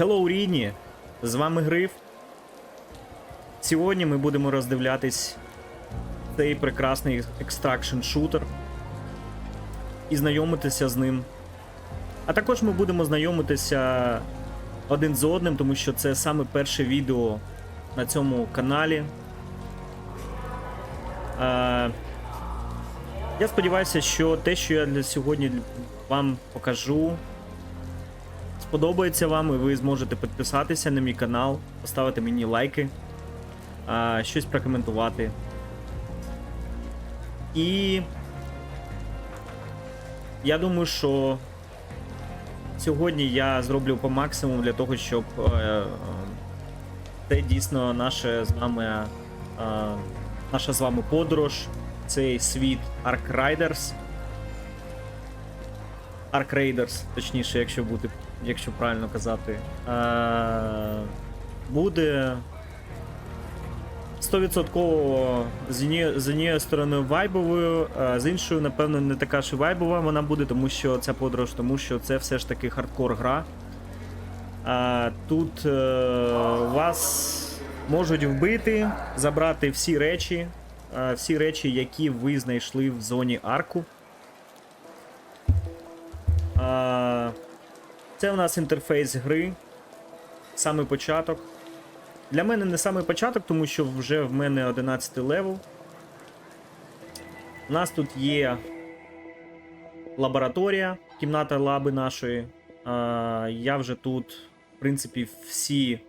Hello, Рідні! З вами Гриф. Сьогодні ми будемо роздивлятись цей прекрасний екстракшн шутер і знайомитися з ним. А також ми будемо знайомитися один з одним, тому що це саме перше відео на цьому каналі. Е, я сподіваюся, що те, що я для сьогодні вам покажу, сподобається вам, і ви зможете підписатися на мій канал, поставити мені лайки, щось прокоментувати. І я думаю, що сьогодні я зроблю по максимуму для того, щоб це дійсно наше з вами, е, наша з вами подорож, цей світ Ark Riders. Ark Raiders, точніше, якщо бути, якщо правильно казати, е, буде 100% з однієї, сторони вайбовою, а з іншою, напевно, не така ж вайбова вона буде, тому що ця подорож, тому що це все ж таки хардкор гра. А, тут е, вас можуть вбити, забрати всі речі, е, всі речі, які ви знайшли в зоні арку. Це у нас інтерфейс гри. Саме початок. Для мене не саме початок, тому що вже в мене 11 левел. У нас тут є лабораторія, кімната лаби нашої. Я вже тут, в принципі, всі,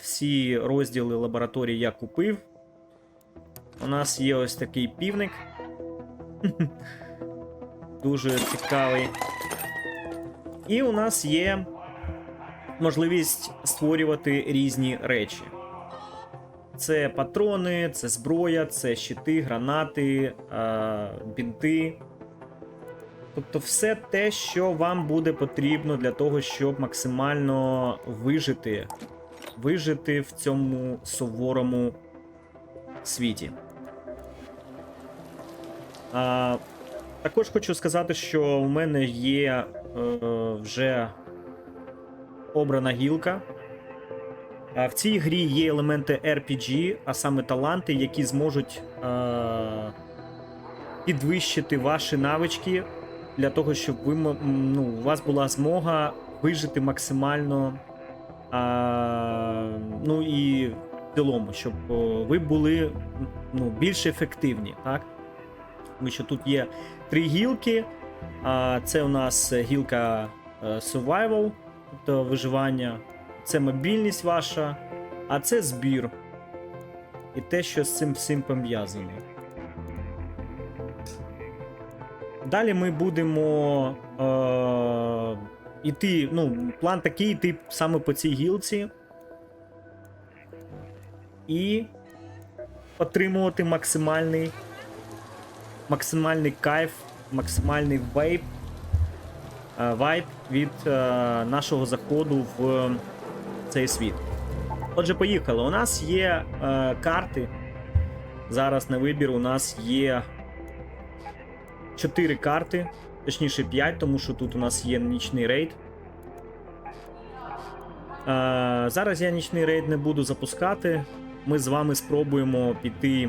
всі розділи лабораторії я купив. У нас є ось такий півник. Дуже цікавий. І у нас є можливість створювати різні речі. Це патрони, це зброя, це щити, гранати, е, бінти. Тобто все те, що вам буде потрібно для того, щоб максимально вижити, вижити в цьому суворому світі. А, також хочу сказати, що у мене є вже обрана гілка. В цій грі є елементи RPG, а саме таланти, які зможуть е, підвищити ваші навички для того, щоб ви ну, у вас була змога вижити максимально. Ну і в цілому, щоб ви були ну, більш ефективні, так? Тому що тут є три гілки. Це у нас гілка е, Survival, тобто виживання, це мобільність ваша, а це збір. І те, що з цим всім пов'язано. Далі ми будемо е, іти. Ну, план такий йти саме по цій гілці. І отримувати максимальний максимальний кайф, максимальний вайб, е, вайб від е, нашого заходу в цей світ. Отже, поїхали. У нас є е, карти. Зараз на вибір у нас є 4 карти, точніше 5, тому що тут у нас є нічний рейд. Зараз я нічний рейд не буду запускати. Ми з вами спробуємо піти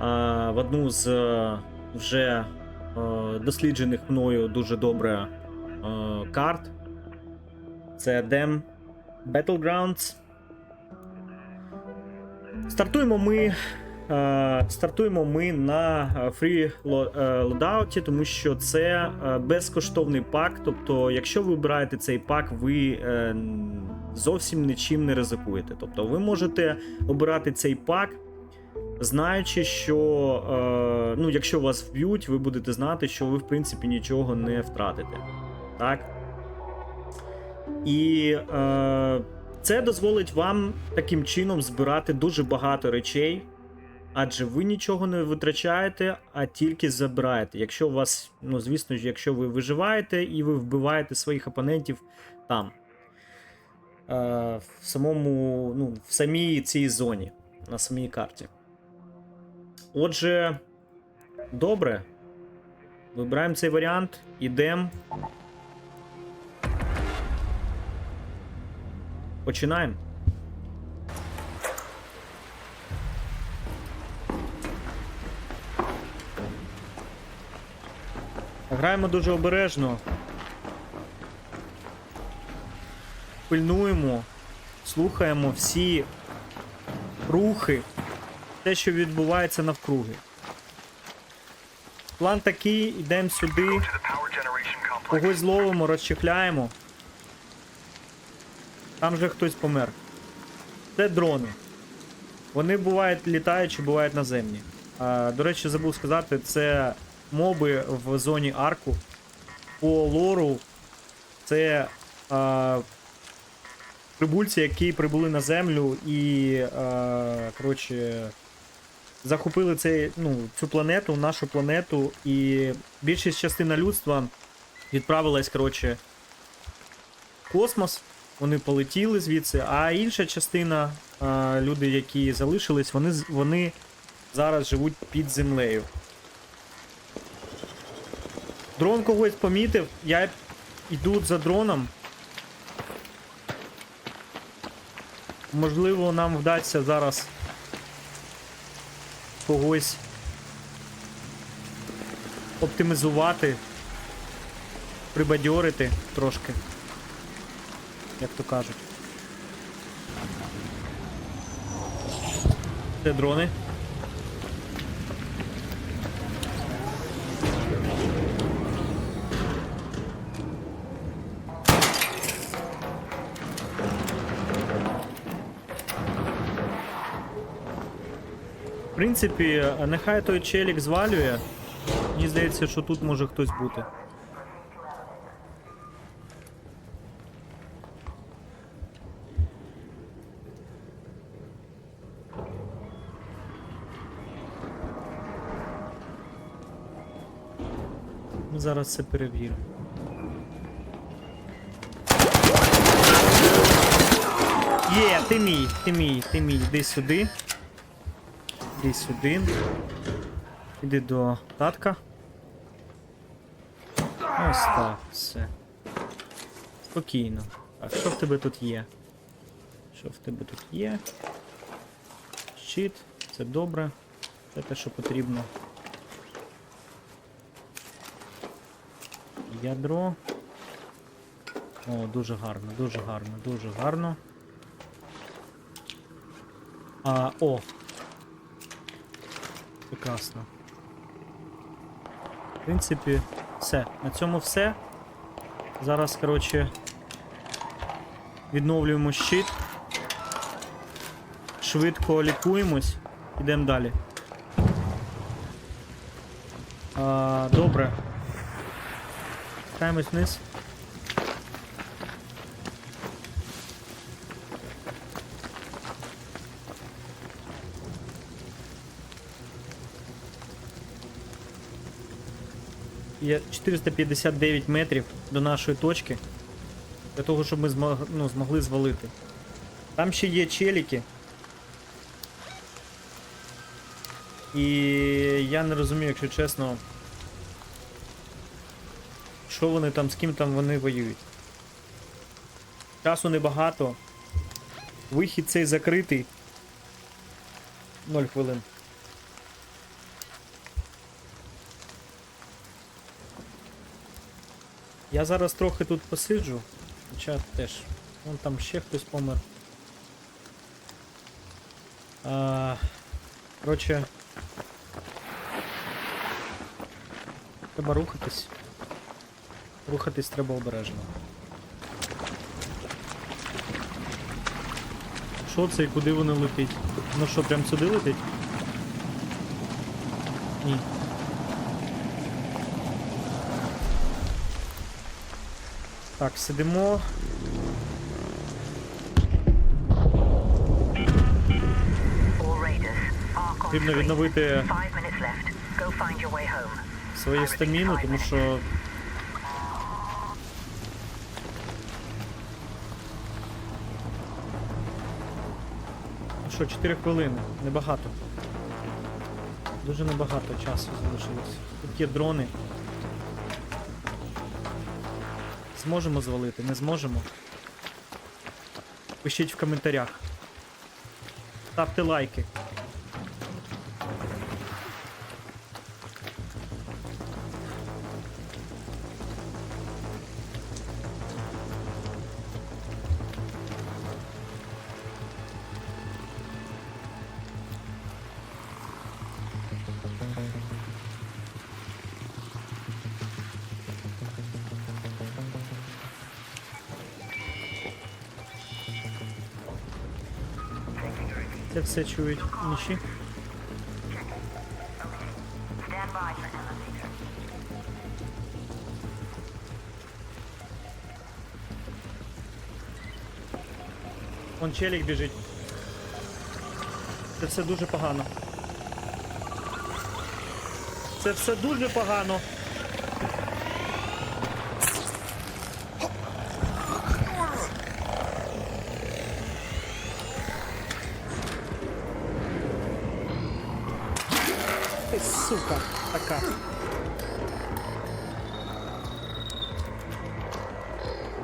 в одну з вже е, досліджених мною дуже добре е, карт. Це Dem Battlegrounds. Стартуємо ми. е, Стартуємо ми на е, free ло- е, лодауті, тому що це е, безкоштовний пак. Тобто, якщо ви вибираєте цей пак, ви е, зовсім нічим не ризикуєте. Тобто, ви можете обирати цей пак, знаючи, що е, ну, якщо вас вб'ють, ви будете знати, що ви в принципі нічого не втратите. Так? І е, це дозволить вам таким чином збирати дуже багато речей, адже ви нічого не витрачаєте, а тільки забираєте. Якщо у вас, ну звісно ж, якщо ви виживаєте і ви вбиваєте своїх опонентів там. Е, в самому, ну, в самій цій зоні, на самій карті. Отже, добре. Вибираємо цей варіант, ідемо. Починаємо. Граємо дуже обережно. Пильнуємо, слухаємо всі рухи, те, що відбувається навкруги. План такий, йдемо сюди, когось зловимо, розчехляємо. Там же хтось помер. Це дрони. Вони бувають літаючі, бувають наземні. А, до речі, забув сказати, це моби в зоні арку. По лору це а, прибульці, які прибули на землю і а, коротше, захопили цей, ну, цю планету, нашу планету, і більшість частина людства відправилась, коротше, в космос. Вони полетіли звідси, а інша частина, а, люди, які залишились, вони, вони зараз живуть під землею. Дрон когось помітив, я йду за дроном. Можливо, нам вдасться зараз когось оптимізувати, прибадьорити трошки, як то кажуть. Це дрони. Принципі, нехай той челік звалює. Мені здається, що тут може хтось бути. Ми зараз це перевіримо. Є, ти мій, ти мій, ти мій, йди сюди. Іди сюди. Іди до татка. Ось так, все. Спокійно. Так, що в тебе тут є? Що в тебе тут є? Щит, це добре. Це те, що потрібно. Ядро. О, дуже гарно, дуже гарно, дуже гарно. А, о, Прекрасно. В принципі, все. На цьому все. Зараз, коротше, відновлюємо щит. Швидко лікуємось. Ідемо далі. А, добре. Спускаємось вниз. Є 459 метрів до нашої точки. Для того, щоб ми змог, ну, змогли звалити. Там ще є челіки. І я не розумію, якщо чесно. Що вони там, з ким там вони воюють. Часу небагато. Вихід цей закритий. 0 хвилин. Я зараз трохи тут посиджу, хоча теж. Вон там ще хтось помер. А, коротше. Треба рухатись. Рухатись треба обережно. Що це і куди вони летить? Ну що, прям сюди летить? Ні. Так, сидимо. Потрібно відновити свою стаміну, тому що. Ну що, 4 хвилини, небагато. Дуже небагато часу залишилось. Тут є дрони. Зможемо звалити, не зможемо. Пишіть в коментарях. Ставте лайки. Все чують ніші. Вон челік біжить. Це все дуже погано. Це все дуже погано. Ти сука така.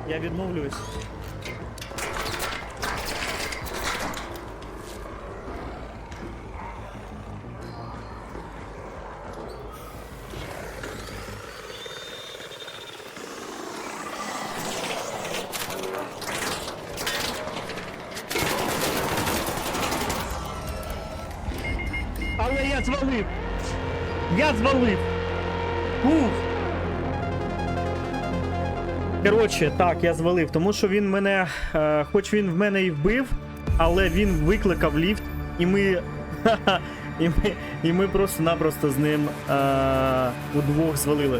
Я відмовлююсь. Але я звалив! Я звалив! Ух! Коротше, так, я звалив, тому що він мене, е, хоч він в мене і вбив, але він викликав ліфт, і ми. і ми, і ми просто-напросто з ним е, удвох звалили.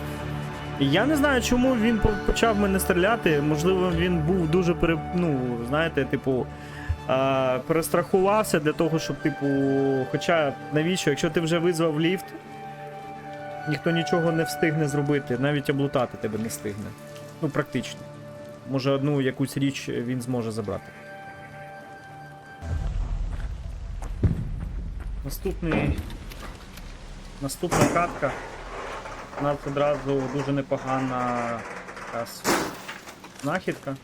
Я не знаю, чому він почав мене стріляти. Можливо, він був дуже пере... ну, знаєте, типу, е, перестрахувався для того, щоб, типу, хоча навіщо, якщо ти вже визвав ліфт, ніхто нічого не встигне зробити, навіть облутати тебе не встигне. Ну, практично. Може, одну якусь річ він зможе забрати. Наступний. Наступна катка. У нас одразу дуже непогана якась знахідка.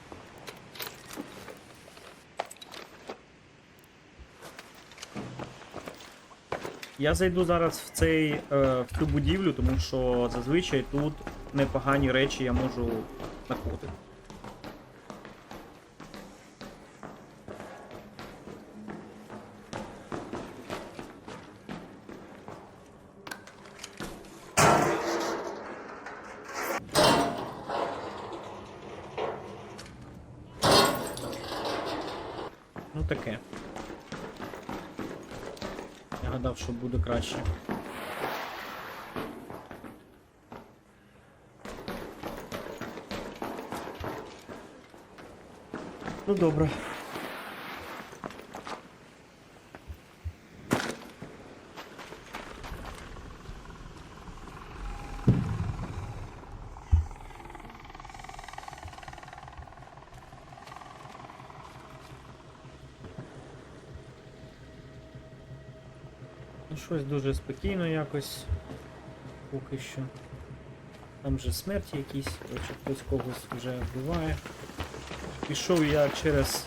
Я зайду зараз в цей е, в цю будівлю, тому що зазвичай тут непогані речі я можу знаходити. Ну таке. Я гадав, що буде краще. Ну добре. Ну, щось дуже спокійно якось. Поки що. Там же смерті якісь, хтось когось вже вбиває. Пішов я через.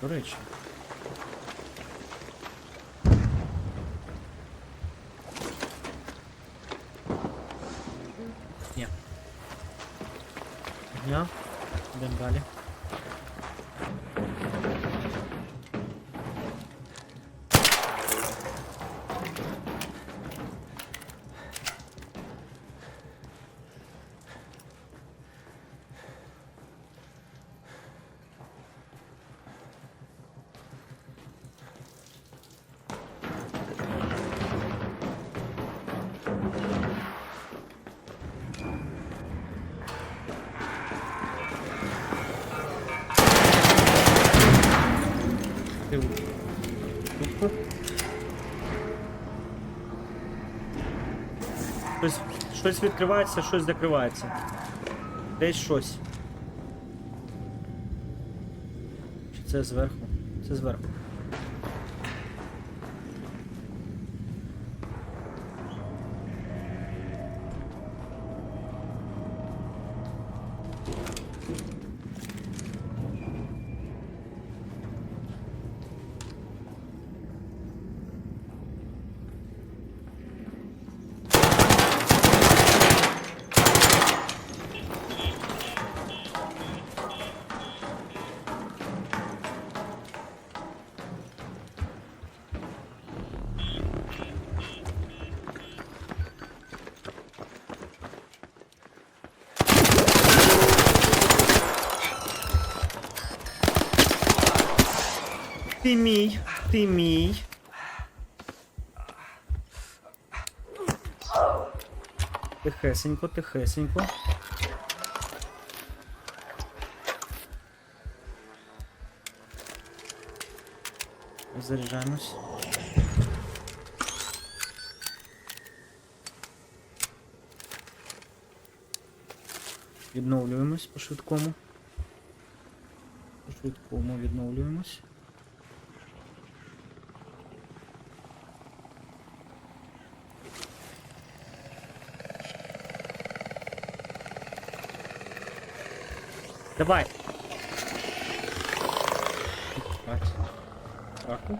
До речі. Ні. Дня. Йдемо далі. Щось відкривається, щось закривається. Десь щось. Чи це зверху? Це зверху. Ти мій, ти мій. Тихесенько, тихесенько. Заряджаємось. Відновлюємось по швидкому. По швидкому відновлюємось. Давай. Раку.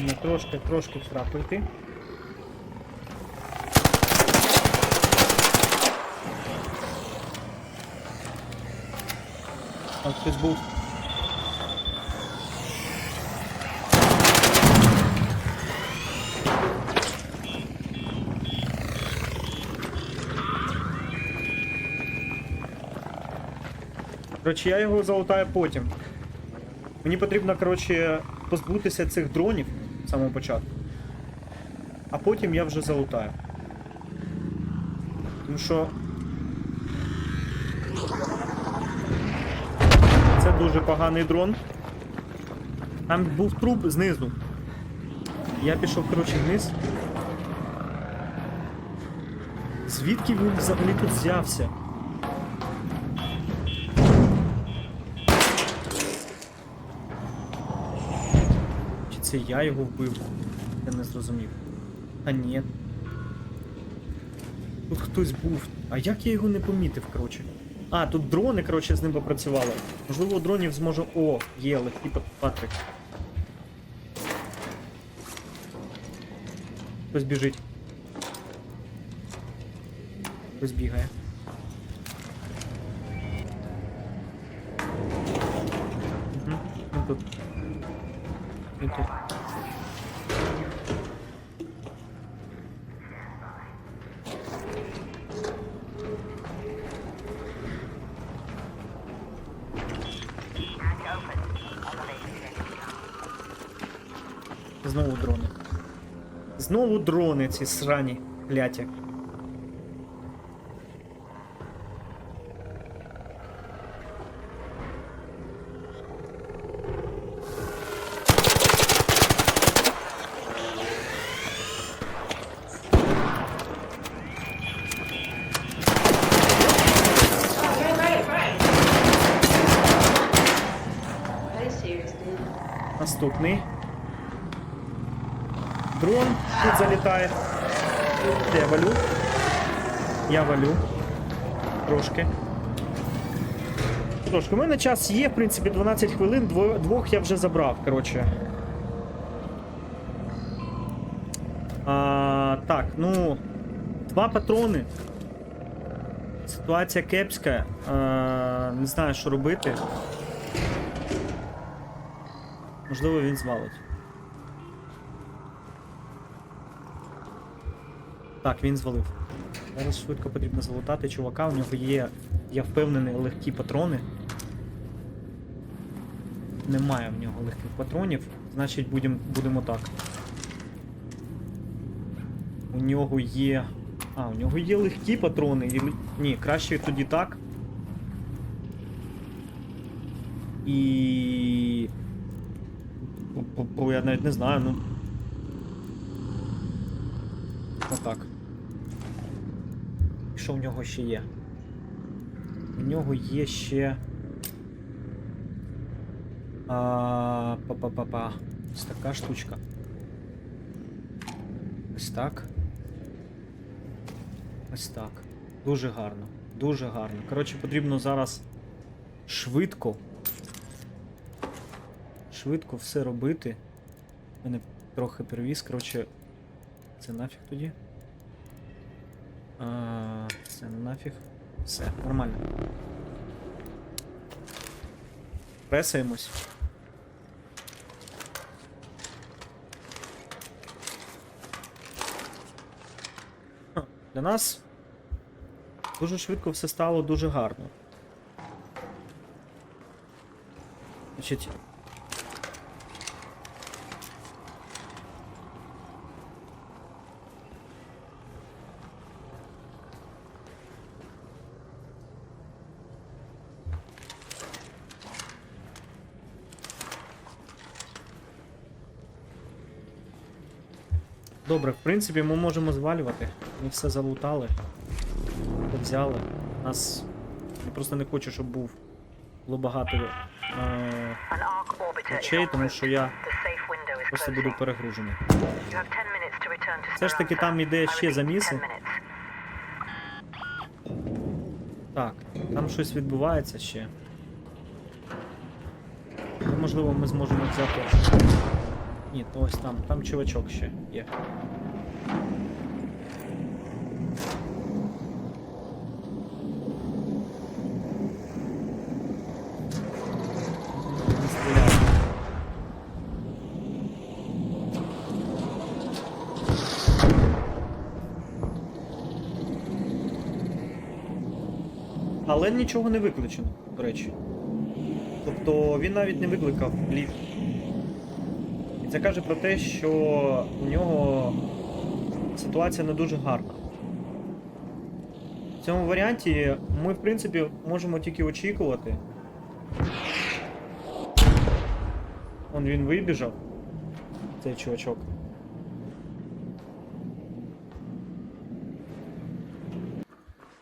Ну, трошки, трошки в йти. Там був. Коротше, я його залутаю потім. Мені потрібно, коротше, позбутися цих дронів з самого початку. А потім я вже залутаю. Тому що. Це дуже поганий дрон. Там був труп знизу. Я пішов, коротше, вниз. Звідки він взагалі тут взявся? Це я його вбив? Я не зрозумів. А ні. Тут хтось був. А як я його не помітив, коротше? А, тут дрони, коротше, з ним попрацювали. Можливо, дронів зможу. О, є легкий Патрик. Хтось біжить. Хтось бігає. Угу. Він тут. Він. Знову дрони. Знову дрони ці срані кляті. Дрон тут залітає. Я валю. Я валю. Трошки. Трошки. У мене час є, в принципі, 12 хвилин, двох я вже забрав, коротше. А, так, ну. Два патрони. Ситуація кепська. А, не знаю, що робити. Можливо, він звалить. Так, він звалив. Зараз швидко потрібно залутати чувака, у нього є, я впевнений, легкі патрони. Немає в нього легких патронів, значить будем, будемо так. У нього є. А, у нього є легкі патрони. І... Ні, краще тоді так. І. Бо- я навіть не знаю, ну. Що в нього ще є? У нього є ще. А, Па-па-па-па. Ось така штучка. Ось так. Ось так. Дуже гарно. Дуже гарно. Коротше, потрібно зараз швидко. Швидко все робити. Мене трохи перевіз, коротше. Це нафіг тоді. А, це нафіг. Все, нормально. Пресаємось. Для нас Дуже швидко все стало дуже гарно. Значить. Добре, в принципі, ми можемо звалювати. Ми все залутали. Взяли. Нас. Я просто не хочу, щоб був було багато е, речей, тому що я просто буду перегружений. You have 10 minutes to return to Все ж таки, там іде ще заміси. Так, там щось відбувається ще. Можливо, ми зможемо взяти. Ні, то ось там, там чувачок ще є. Але нічого не виключено, до речі. Тобто він навіть не викликав ліфт. Це каже про те, що у нього ситуація не дуже гарна. В цьому варіанті ми, в принципі, можемо тільки очікувати. Он він вибіжав. Цей чувачок.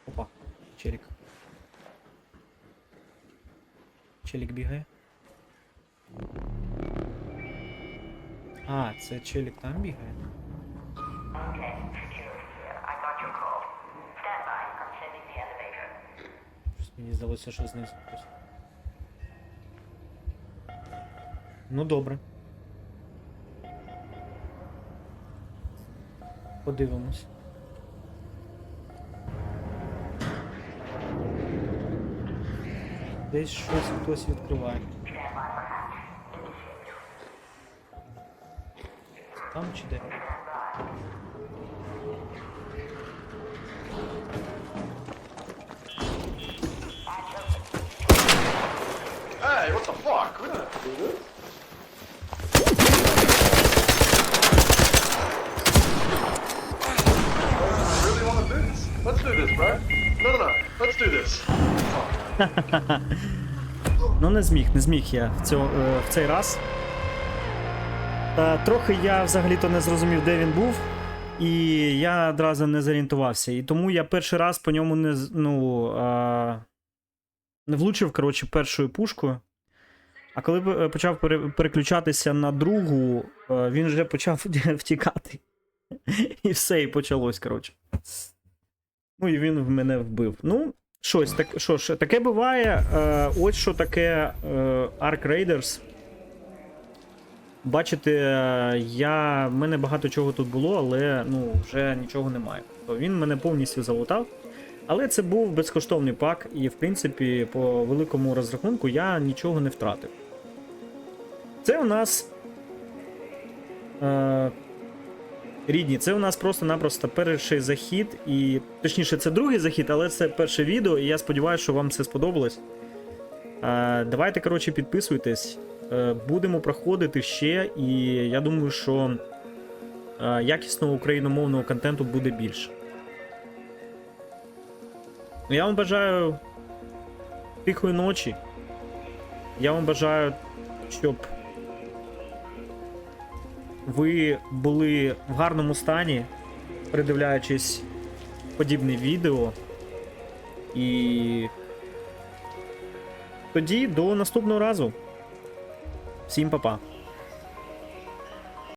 Опа, челік. Челік бігає. Це челік там бігає. Щось Мені здалося, що знизу хтось. Ну добре. Подивимось. Десь щось хтось відкриває. Там чи де? Hey, what the fuck? We don't do this. Really want to do this. Let's do this, bro. No, no, no. Let's do this. Ну не зміг, не зміг я в, цьо, е, в цей раз. Е, трохи я взагалі-то не зрозумів, де він був, і я одразу не зорієнтувався. І тому я перший раз по ньому не, ну, е, не влучив коротше, першою пушкою. А коли почав переключатися на другу, е, він вже почав втікати. І все, і почалось, коротше. Ну і він в мене вбив. Ну, щось так, що ж, таке буває. Ось що таке Ark Raiders. Бачите, я. в мене багато чого тут було, але ну, вже нічого немає. То він мене повністю залутав. Але це був безкоштовний пак, і в принципі, по великому розрахунку я нічого не втратив. Це у нас. Е, Рідні, це у нас просто-напросто перший захід, і точніше, це другий захід, але це перше відео, і я сподіваюся, що вам це сподобалось. Е, давайте, коротше, підписуйтесь. Е, будемо проходити ще, і я думаю, що е, якісного україномовного контенту буде більше. Ну, Я вам бажаю тихої ночі. Я вам бажаю, щоб ви були в гарному стані, придивляючись подібне відео. І тоді до наступного разу. Всім па-па.